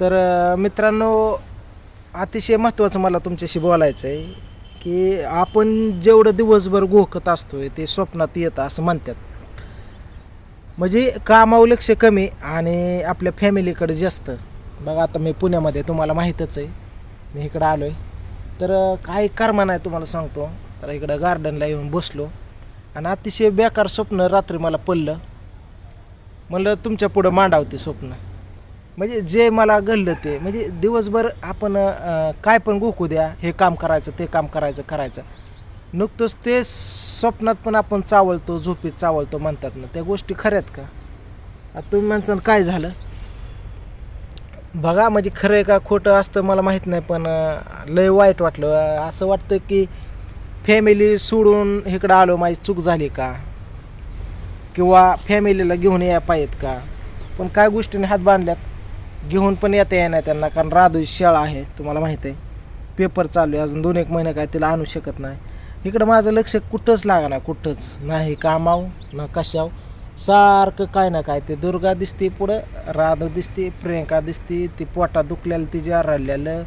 तर मित्रांनो अतिशय महत्त्वाचं मला तुमच्याशी बोलायचं आहे की आपण जेवढं दिवसभर गोखत असतोय ते स्वप्नात येतं असं म्हणतात. म्हणजे कामावर लक्ष कमी आणि आपल्या फॅमिलीकडे जास्त. बघा आता मी पुण्यामध्ये तुम्हाला माहीतच आहे. मी इकडं आलो आहे तर काही कारमा नाही तुम्हाला सांगतो. तर इकडं गार्डनला येऊन बसलो. आणि अतिशय बेकार स्वप्न रात्री मला पडलं. म्हणलं तुमच्या पुढं मांडावते स्वप्न. म्हणजे जे मला घडलं ते म्हणजे दिवसभर आपण अ, काय पण गोकू द्या हे काम करायचं ते काम करायचं करायचं. नुकतंच ते स्वप्नात पण आपण चावलतो झोपीत चावलतो म्हणतात ना त्या गोष्टी खऱ्यात का? आता तुम्ही म्हणसान काय झालं? बघा म्हणजे खरं आहे का खोटं असतं मला माहीत नाही पण अ, लय वाईट वाटलं. असं वाटतं की फॅमिली सोडून इकडं आलो माझी चूक झाली का? किंवा फॅमिलीला घेऊन या पाहिजेत का? पण काय गोष्टीने हात बांधल्यात? घेऊन पण येता येणार त्यांना कारण राधू शाळा आहे तुम्हाला माहीत आहे. पेपर चालू आहे अजून दोन एक महिने काय तिला आणू शकत नाही. इकडं माझं लक्ष कुठंच लागा कुठंच. नाही कामाव ना कशाव. सारखं काय ना काय ते दुर्गा दिसते पुढं राधू दिसते प्रियंका दिसते ती पोटा दुखलेलं तिचे राहिलेलं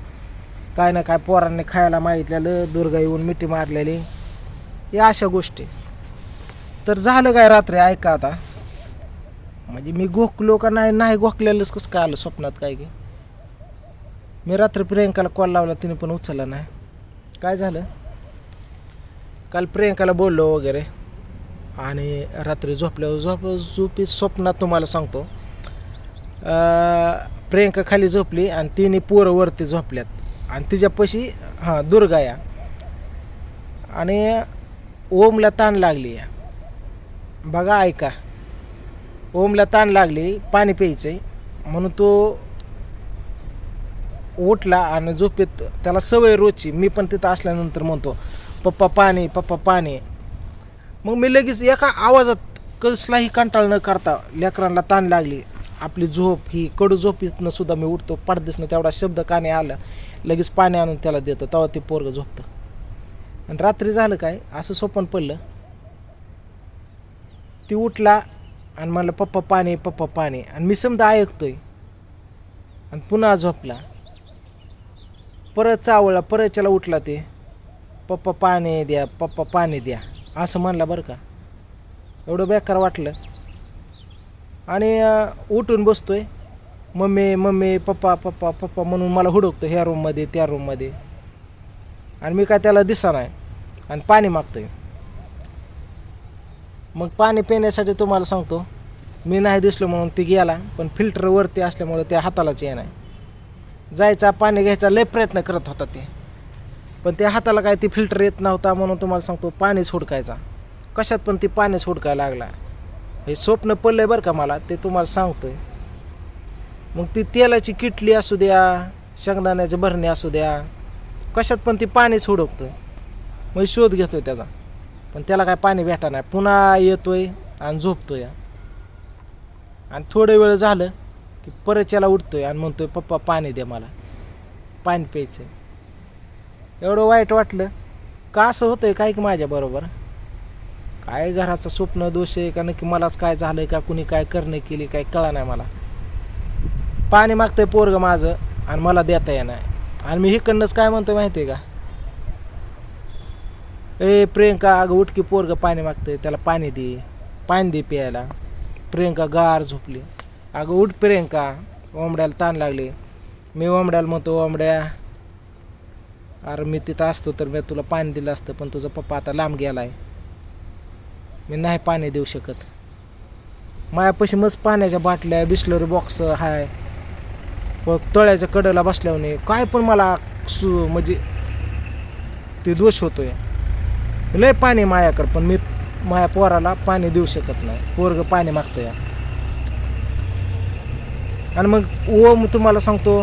काय ना काय पोरांनी खायला मागितलेलं दुर्गा येऊन मिठी मारलेली. या अशा गोष्टी. तर झालं काय रात्री? ऐका आता. म्हणजे मी गोखलो का नाही नाही गोखलेलंच कसं काय आलं स्वप्नात काय की? मी रात्री प्रियंकाला कॉल लावला तिने पण उचलला नाही. काय झालं? काल प्रियंकाला बोललो वगैरे. आणि रात्री झोपल्यावर झोप झोपी स्वप्नात तुम्हाला सांगतो. प्रियंका खाली झोपली आणि तिने पोरं वरती झोपल्यात. आणि तिच्यापाशी हां दुर्गा या. आणि ओमला ताण लागली या. बघा ऐका. ओमला ताण लागली पाणी प्यायचंय. म्हणून तो उठला आणि झोपेत त्याला सवय रोजची मी पण तिथं असल्यानंतर म्हणतो पप्पा पाणी पप्पा पाणी. मग मी लगेच एका आवाजात कसलाही कंटाळ न करता लेकरांना ताण लागली. आपली झोप ही कडू झोपीतनं सुद्धा मी उठतो पडदेसनं तेवढा शब्द काने आला लगेच पाणी आणून त्याला देतो तेव्हा ते पोरगं झोपतं. आणि रात्री झालं काय असं सोपन पडलं. ती उठला आणि म्हणलं पप्पा पाणी पप्पा पाणी आणि मी समजा ऐकतोय. आणि पुन्हा झोपला. परत चावळला परत त्याला उठला ते पप्पा पाणी द्या पप्पा पाणी द्या. असं म्हणला बरं का. एवढं बेकार वाटलं. आणि उठून बसतोय. मम्मी मम्मी पप्पा पप्पा पप्पा म्हणून मला हुडकतो ह्या रूममध्ये त्या रूममध्ये आणि मी काय त्याला दिसा नाही. आणि पाणी मागतोय. मग पाणी पिण्यासाठी तुम्हाला सांगतो मी नाही दिसलो म्हणून ती गेला पण फिल्टर वरती असल्यामुळे त्या हातालाच येणार जायचा पाणी घ्यायचा लय प्रयत्न करत होता ते. पण त्या हाताला काय ती फिल्टर येत नव्हता म्हणून तुम्हाला सांगतो पाणीच सोडकायचा कशात पण ती पाणीच हुडकायला लागला. हे स्वप्न पडलंय बरं का मला ते तुम्हाला सांगतोय. मग ती तेलाची किटली असू द्या शेंगदाण्याचे भरणे असू द्या कशात पण ती पाणीच सोडवतोय मग शोध घेतोय त्याचा. पण त्याला काय पाणी भेटा नाही. पुन्हा येतोय आणि झोपतोय. आणि थोडं वेळ झालं की परत त्याला उठतोय आणि म्हणतोय पप्पा पाणी दे मला. पाणी प्यायचं एवढं वाईट वाटलं. का असं होतंय काय की माझ्याबरोबर काय घराचं स्वप्न दोष आहे का? नक्की मलाच काय झालंय का? कुणी काय करणे केली काय कळा नाही मला. पाणी मागतंय पोरग माझं आणि मला देता येणार. आणि मी हिकडनंच काय म्हणतोय माहिती आहे का? ए प्रियंका अगं उठकी पोरगं पाणी मागतंय त्याला पाणी दे. पाणी दे प्यायला. प्रियंका गार झोपली. अगं उठ प्रियंका ओंबड्याला ताण लागले. मी ओंबड्याला म्हणतो ओंबड्या अरे मी तिथं असतो तर मी तुला पाणी दिलं असतं पण तुझा पप्पा आता लांब गेला आहे मी नाही पाणी देऊ शकत. मायापाशी मस्त पाण्याच्या बाटल्या बिस्लरी बॉक्स हाय. व तळ्याच्या कडेला बसल्याने काय पण मला सु म्हणजे ते दोष होतोय. लय पाणी मायाकडं पण मी माया पोराला पाणी देऊ शकत नाही. पोरग पाणी मागतं या आणि मग ओम तुम्हाला सांगतो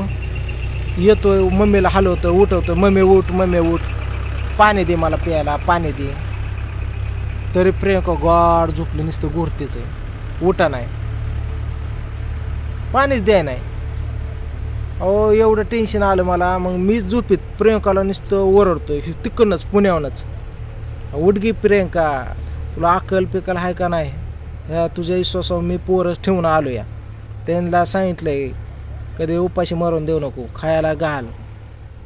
येतोय मम्मीला हलवतो उठवतो मम्मी उठ मम्मी उठ. पाणी दे मला प्यायला पाणी दे. तरी प्रियंका गाड झोपली नुसतं घोरतेच उठा नाही. पाणीच द्याय नाही. अहो एवढं टेन्शन आलं मला. मग मीच झोपीत. प्रियंकाला नुसतं ओरडतोय. तिकडनंच पुण्याहूनच. उडगी प्रियंका तुला अकल पिकल आहे का नाही? ह्या तुझ्या विश्वासावर मी पोरच ठेवून आलो या त्यांना सांगितलंय कधी उपाशी मरून देऊ नको खायला घाल.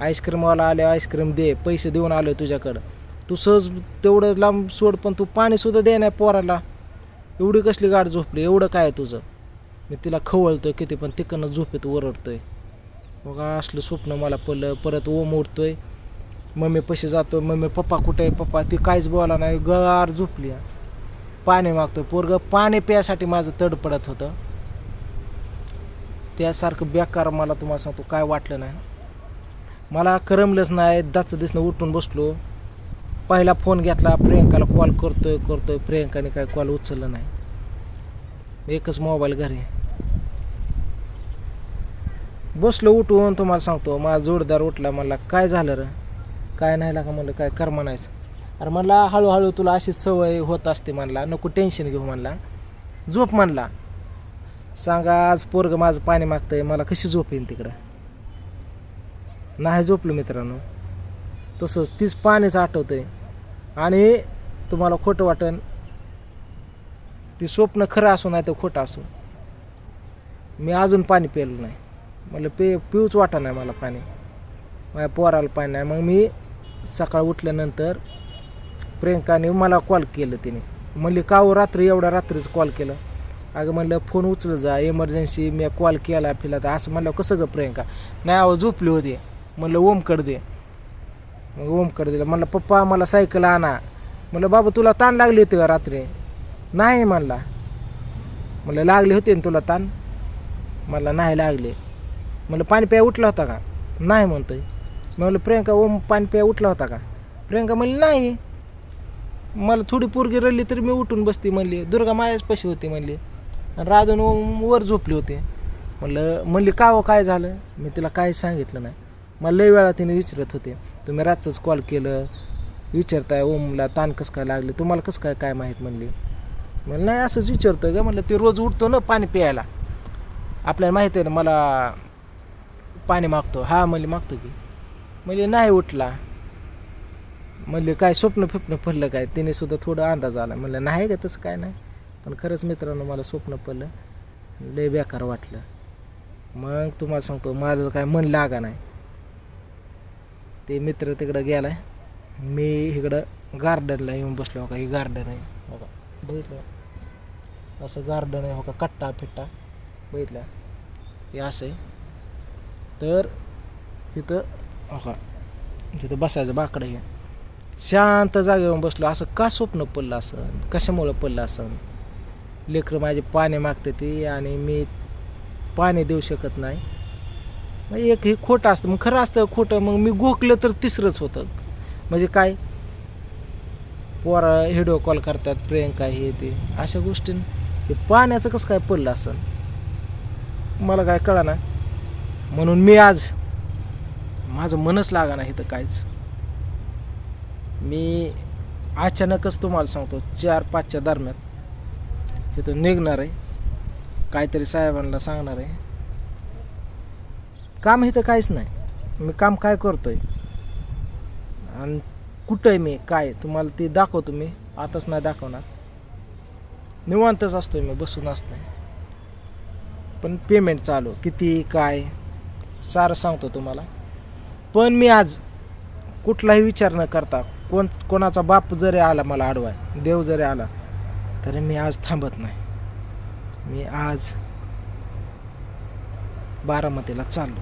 आईस्क्रीमवाला आले आईस्क्रीम दे पैसे देऊन आलो तुझ्याकडं. तू सहज तेवढं लांब सोड पण तू पाणीसुद्धा दे नाही पोराला. एवढी कसली गाठ झोपली एवढं काय आहे तुझं? मी तिला खवळतोय किती पण तिकडनं झोपेत ओरडतोय. मग असलं स्वप्न मला पडलं परत ओम उठतोय मम्मी पशी जातो मम्मी पप्पा कुठे आहे? पप्पा ती काहीच बोला नाही. गार झोपली पाणी मागतो पोरग पाणी प्यासाठी माझं तड पडत होतं. त्यासारखं बेकार मला तुम्हाला सांगतो काय वाटलं नाही. मला करमलंच नाही. दाचं दिसणं उठून बसलो. पहिला फोन घेतला प्रियंकाला कॉल करतोय करतोय. प्रियंकाने काय कॉल उचललं नाही. एकच मोबाईल घरी बसलो उठून तुम्हाला सांगतो माझा जोडदार उठला मला काय झालं रं? काय नाही लागा म्हणलं काय कर म्हणायचं अरे म्हणला हळूहळू तुला अशी सवय होत असते म्हणला नको टेन्शन घेऊ म्हणला. झोप म्हणला. सांगा आज पोरग माझं पाणी मागतंय मला कशी झोप येईन तिकडं? नाही झोपलो मित्रांनो. तसंच तीच पाणीच आठवतंय. आणि तुम्हाला खोटं वाटन ती स्वप्न खरं असो नाही तर खोटं असो. मी अजून पाणी प्यायलो नाही. मला पे पिऊच वाटा नाही मला पाणी. माझ्या पोराला पाणी नाही. मग मी सकाळ उठल्यानंतर प्रियंकाने मला कॉल केलं तिने. म्हणली का हो रात्री एवढ्या रात्रीच कॉल केला? अगं म्हणलं फोन उचल जा इमर्जन्सी मी कॉल केला फिला तर असं म्हणलं कसं ग प्रियंका? नाही आवाज झोपली होती. म्हणलं ओमकडे दे. मग ओमकडे दिलं. म्हणलं पप्पा मला सायकल आणा. म्हणलं बाबा तुला ताण लागली होती का रात्री? नाही म्हणला. म्हणलं लागली होते ना तुला ताण? मला नाही लागले. म्हणलं पाणी प्या उठला होता का? नाही म्हणतोय. म्हणलं प्रियंका ओम पाणी प्या उठला होता का? प्रियंका म्हणली नाही. मला थोडी पोरगी रडली तरी मी उठून बसती म्हणली. दुर्गा मायाच पशी होती म्हणली. आणि राधून ओम वर झोपली होती. म्हणलं म्हणली का हो काय झालं? मी तिला काय सांगितलं नाही. मला लई वेळा तिने विचारत होते तुम्ही रातचंच कॉल केलं विचारताय ओमला ताण कसं काय लागले तुम्हाला कसं काय काय माहीत? म्हणली. म्हणलं नाही असंच विचारतो का म्हणलं ते रोज उठतो ना पाणी प्यायला. आपल्याला माहिती आहे ना मला पाणी मागतो. हा म्हणले मागतो की. म्हणजे नाही उठला. म्हणले काय स्वप्न फिप्न पडलं काय? तिने सुद्धा थोडं अंदाज आला. म्हणलं नाही का तसं काय नाही. पण खरंच मित्रांनो मला स्वप्न पडलं. लय बेकार वाटलं. मग तुम्हाला सांगतो माझं काय मन लागा नाही. ते मित्र तिकडं गेलाय. मी इकडं गार्डनला येऊन बसलो हो का ही गार्डन आहे. हो का बघितलं? असं गार्डन आहे हो का कट्टा फिट्टा. बघितलं? हे असं आहे. तर तिथं हो का तिथं बसायचं बाकडं आहे शांत जागेवर बसलो. असं का स्वप्न पडलं असं कशामुळं पडलं असं लेकरं माझे पाणी मागते ती आणि मी पाणी देऊ शकत नाही. मग एक हे खोटं असतं. मग खरं असतं खोटं. मग मी गोकलं तर तिसरंच होतं. म्हणजे काय? पोरा व्हिडिओ कॉल करतात प्रियंका हे ते. अशा गोष्टी हे पाण्याचं कसं काय पडलं असं मला काय कळा ना म्हणून मी आज माझं मनच लागा नाही इथं काहीच. मी अचानकच तुम्हाला सांगतो चार पाचच्या दरम्यान तिथं निघणार आहे. काहीतरी साहेबांना सांगणार आहे. काम इथं काहीच नाही. मी काम काय करतोय? आणि कुठं आहे मी काय? तुम्हाला ते दाखवतो मी. आताच नाही दाखवणार. निवांतच असतोय मी बसून असतोय. पण पेमेंट चालू. किती काय? सारं सांगतो तुम्हाला. पण मी आज कुठलाही विचार न करता कोण कोणाचा बाप जरी आला मला आडवाय देव जरी आला तरी मी आज थांबत नाही. मी आज बारामतीला चाललो.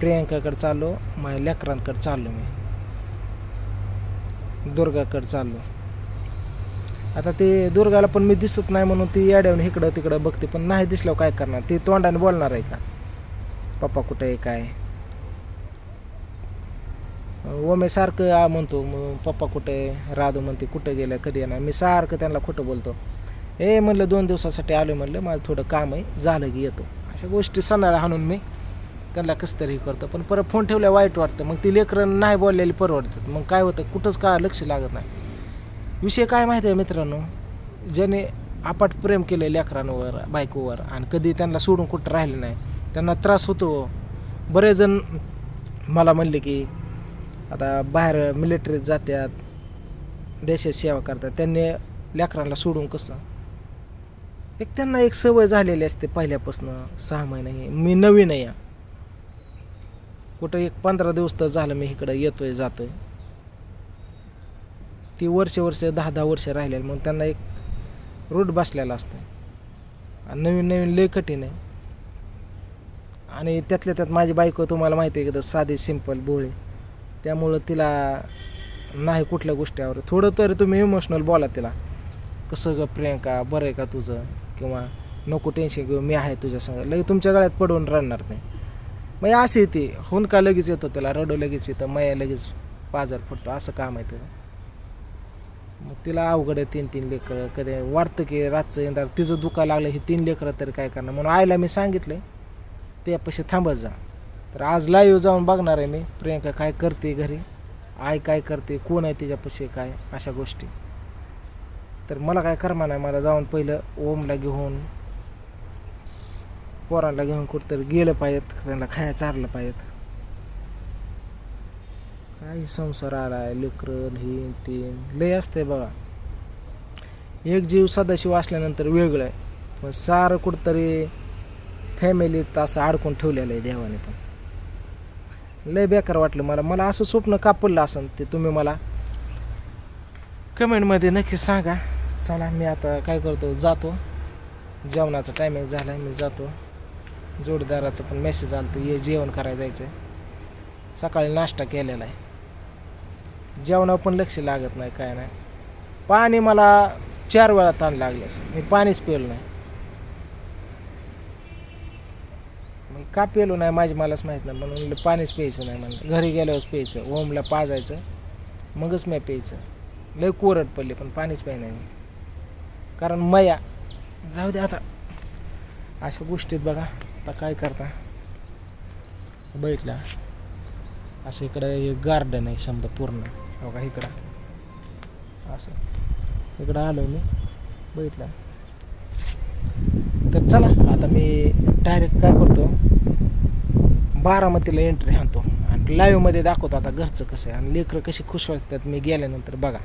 प्रियांकाकडे चाललो माझ्या लेकरांकडे चाललो मी. दुर्गाकडे चाललो. आता ते दुर्गाला पण मी दिसत नाही म्हणून ती येड्यावून इकडं तिकडं बघते पण नाही दिसल्यावर काय करणार? ती तोंडाने बोलणार आहे का? पप्पा कुठे आहे काय? ओमे सारखं आ म्हणतो मग पप्पा कुठे राधू म्हणते कुठं गेलं कधी येणार? मी सारखं त्यांना खोटं बोलतो. ए म्हणलं दोन दिवसासाठी आलो म्हणलं माझं थोडं काम आहे झालं की येतो. अशा गोष्टी सणाला हाणून मी त्यांना कसं तरी करतो. पण परत फोन ठेवल्या वाईट वाटतं. मग ती लेकरं नाही बोललेली परवडतात. मग काय होतं कुठंच का लक्ष लागत नाही. विषय काय माहिती आहे मित्रांनो? ज्याने आपाट प्रेम केलं लेकरांवर बायकोवर आणि कधी त्यांना सोडून कुठं राहिलं नाही त्यांना त्रास होतो. बरेच जण मला म्हणले की आता बाहेर मिलिटरीत जातात देशात सेवा करतात. त्यांनी लेकरांना सोडून कसं? एक त्यांना एक सवय झालेली असते पहिल्यापासून सहा महिने मी नवीन आहे कुठं एक पंधरा दिवस तर झालं मी इकडं येतोय जातोय. ती वर्ष वर्ष दहा दहा वर्ष राहिलेली. मग त्यांना एक रूट बसलेला असतं आणि नवीन नवीन लय कठीण आहे. आणि त्यातल्या त्यात माझी बायको तुम्हाला माहिती आहे की साधी सिंपल भोळी. त्यामुळं तिला नाही कुठल्या गोष्टीवर. थोडं तरी तुम्ही इमोशनल बोला तिला. कसं ग प्रियंका बरं आहे का तुझं? किंवा नको टेन्शन घेऊ मी आहे तुझ्या संग. लगेच तुमच्या गळ्यात पडून राहणार नाही. मग अशी येते होऊन का लगेच येतो त्याला रडू लगेच येतं मया लगेच पाजार फुटतो असं काम आहे तिला मग तिला अवघड आहे तीन तीन लेकरं. कधी वाटतं की रातचं येणार. तिचं दुखा लागलं हे तीन लेकरं तरी काय करणार? म्हणून आईला मी सांगितलं त्यापाशी थांबत जा. तर आज लाईव्ह जाऊन बघणार आहे मी. प्रियंका काय करते घरी? आई काय करते? कोण आहे तिच्यापाशी काय? अशा गोष्टी. तर मला काय करमा नाही. मला जाऊन पहिलं ओमला घेऊन पोरांना घेऊन कुठंतरी गेलं पाहिजेत त्यांना खायला चारलं पाहिजेत. काही संसार आलाय लेकरं हे ते. लय असते बघा. एक जीव सदाशिव असल्यानंतर वेगळं आहे. पण सारं कुठंतरी फॅमिलीत असं अडकून ठेवलेलं आहे देवाने पण. लय बेकार वाटलं मला. मला असं स्वप्न का पडलं असं ते तुम्ही मला? कमेंटमध्ये नक्की सांगा. चला मी आता काय करतो? जातो. जेवणाचा टायमिंग झाला मी जातो. जोडीदाराचं पण मेसेज आलं तर ये जेवण करायला जायचं आहे सकाळी नाश्ता केलेला आहे. जेवणावर पण लक्ष लागत नाही काय नाही. पाणी मला चार वेळा ताण लागले असं मी पाणीच पिलं नाही. मग का पेलो नाही माझी मलाच माहीत नाही. म्हणून म्हणलं पाणीच प्यायचं नाही म्हणलं. घरी गेल्यावरच प्यायचं. ओमला पाजायचं. मगच मी प्यायचं. लय कोरड पडली पण पाणीच प्याय नाही. कारण मया जाऊ दे आता. अशा गोष्टीत बघा. आता काय करता? बैठला असं इकडं एक गार्डन आहे समजा पूर्ण. बघा इकडं. असं. इकडं आलो मी. बैठला तर चला आता मी डायरेक्ट काय करतो? बारामतीला एंट्री आणतो. आणि लाईव्हमध्ये दाखवतो आता घरचं कसं आहे. आणि लेकरं कशी खुश वाटतात मी गेल्यानंतर बघा.